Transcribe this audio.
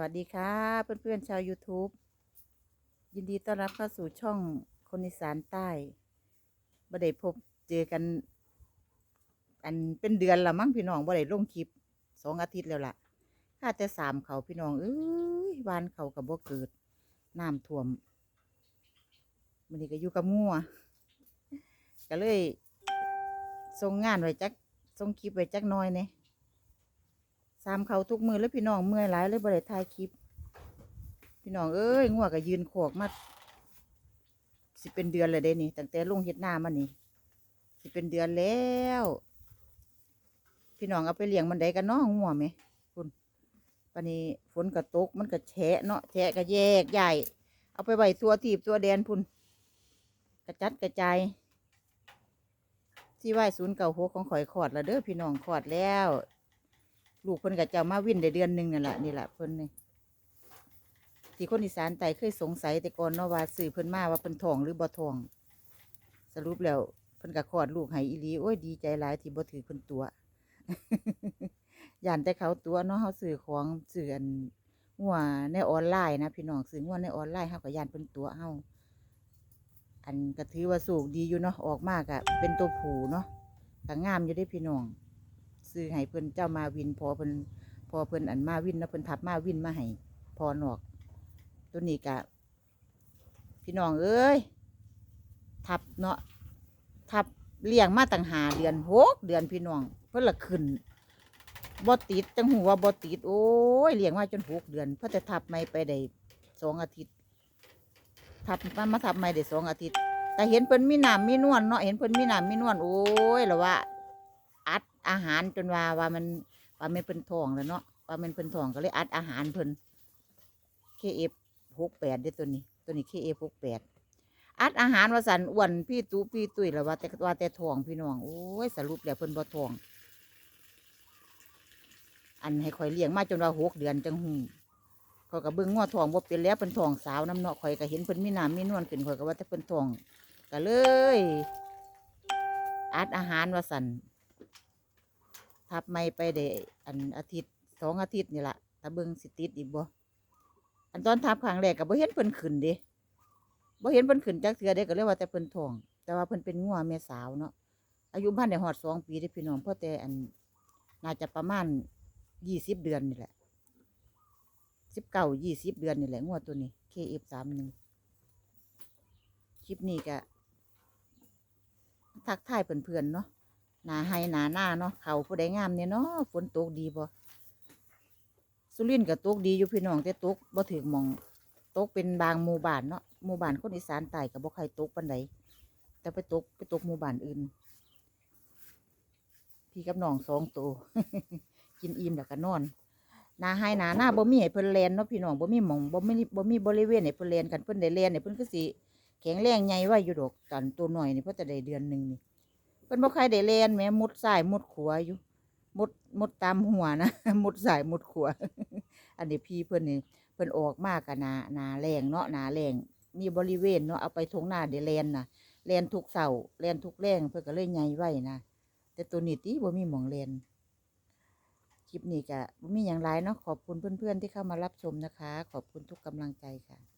วัสดีค่ะ เพื่อนๆชาว YouTube ยินดีต้อนรับเข้าสู่ช่องคนอีสานใต้บ่ได้พบเจอกัน อันเป็นเดือนละมั้งพี่น้องบ่ได้ลงคลิปสองอาทิตย์แล้วล่ะข้าแต่สามเขาพี่น้องเอ้ยวานเขากับบ่เกิดน้ำท่วมมันนี้ก็อยู่กับงัวก็เลยส่งงานไว้จักส่งคลิปไว้จักหน้อยเนี่ย สามเขาทุกมือแล้วพี่น้องเมื่อยหลายเลยบริถ่ายคลิป พี่น้องเอ้ยงัวก็ยืนโขกมาสิเป็นเดือนเลยเด้นี่ตั้งแต่ลุงเฮ็ดหน้ามานี่ สิเป็นเดือนแล้ว พี่น้องเอาไปเลี้ยงมันได้กันเนาะงัวไหมคุณปนนี้ฝนก็ตกมันก็แฉะเนาะแฉะก็แยกใหญ่ เอาไปไว้ตัวทีบตัวแดนพุ่นกระจัดกระจายที่ไหวศูนย์เก่าหกของข่อยขอดแล้วเด้อพี่น้องขอดแล้ว ลูกเพิ่นกับเจ้ามาวิ่นได้เดือนหนึ่งนั่แหละนี่แหละเพิ่นนี่ที่คนอีสานไต่เคยสงสัยแต่ก่อนเนาะว่าสื่อเพิ่นมาว่าเพิ่นทองหรือบ่ทอง สรุปแล้วเพิ่นก็คลอดลูกให้อีหลีโอ้ยดีใจหลายที่บ่ถือเพิ่นตัวย่านแต่เขาตัวเนาะเฮาซื้อของซื้ออันงัวในออนไลน์นะพี่น้องซื้องัวในออนไลน์เฮาก็ย่านเพิ่นตัวเฮาอันก็ถือว่าสูกดีอยู่เนาะออกมากะเป็นตัวผูเนาะก็งามอยู่ได้พี่น้อง ซื้อให้เพิ่นเจ้ามาวินพอเพิ่นพอเพิ่นอันมาวินแล้วเพิ่นทับมาวินมาให้พอหนอก ตัวนี้กะ พี่น้องเอ้ยทับเนาะทับเลี้ยงมาตั้งหาเดือนหกเดือนพี่น้อง เพิ่นละขึ้นบ่ติดจังหูว่าบ่ติดโอ้ยเลี้ยงมาจนหกเดือน เพิ่นจะทับไม่ไปได้สองอาทิตย์ ทับมามาทับไม่ได้สองอาทิตย์ แต่เห็นเพิ่นมีน้ำมีนวลเนาะเห็นเพิ่นมีน้ำมีนวลโอ้ยแล้วว่า อาหารจนว่าว่ามันว่ามันเพิ่นท้องแล้วเนาะว่ามันเพิ่นท้องก็เลยอัดอาหารเพิ่น KF หกแปดเด้อตัวนี้ ตัวนี้ KF หกแปดอัดอาหารว่าสันอ้วนพี่ตู้พี่ตุ้ยแล้วว่าแต่ว่าแต่ท้องพี่น้องโอ้ยสรุปแล้วเพิ่นบ่ท้อง อันให้ข่อยเลี้ยงมาจนว่าหกเดือนจังหูข่อยก็เบิ่งงัวท้องบ่เป็นแล้วเพิ่นท้องสาวน้ำเนาะข่อยก็เห็นเพิ่นมีน้ำมีนวลขึ้นข่อยก็ว่าแต่เพิ่นท้องก็เลย อัดอาหารว่าสัน ทับไม่ไปได้อันอาทิตย์สองอาทิตย์นี่แหละถ้าเบิงสิติดอีกบ่อันตอนทับครั้งแรกก็บ่เห็นเพิ่นขึ้นเด้บ่เห็นเพิ่นขึ้นจักเทือเด้ก็เลยกว่าแต่เพิ่นท้อง แต่ว่าเพิ่นเป็นงัวแม่สาวเนาะอายุบ้านได้ฮอดสองปีเด้อพี่น้องเพราะแต่อันน่าจะประมาณยี่สิบเดือนนี่แหละสิบเก้ายี่สิบเดือนนี่แหละงัวตัวนี้ KF สามหนึ่งคลิปนี้ก็ทักทายเพื่อนๆเนาะ หนาให้หนาหน้าเนาะเขาผู้ใดงามเนี่ยเนาะฝนตกดีบ่สุรินทร์ก็ตกดีอยู่พี่น้องแต่ตกบ่ถึงมองตกเป็นบางหมู่บ้านเนาะหมู่บ้านคนอีสานใต้ก็บ่ใครตกปานใดแต่ไปตกไปตกหมู่บ้านอื่น พี่กับน้องสองตัวกินอิ่มแล้วก็นอนหนาให้หนาหน้าบ่มีให้เพิ่นแลนเนาะพี่น้องบ่มีหมองบ่มีบ่มีบริเวณให้เพิ่นแลนกันเพิ่นได้แลนเนี่ยเพิ่นก็สิแข็งแรงใหญ่ไว้อยู่ดอกตอนตัวหน้อยนี่เพราะจะได้เดือนหนึ่งนี่ เพิ่นบ่ใครได้เล่นแหม่มุดซ้ายมุดขัวอยู่มุดมุดตามหัวนะมุดซ้ายมุดขัว อันนี้พี่เพิ่นนี่เพิ่นออกมากกะนานาแรงเนาะนาแรงมีบริเวณเนาะเอาไปทงหน้าได้แลนน่ะแลนทุกเสาร์แลนทุกแรงเพิ่นก็เลยใหญ่ไว้นะแต่ตัวนี้ติบ่มีหมองแลนคลิปนี้ก็บ่มีหยังหลายเนาะขอบคุณเพื่อนๆที่เข้ามารับชมนะคะ ขอบคุณทุกกำลังใจค่ะ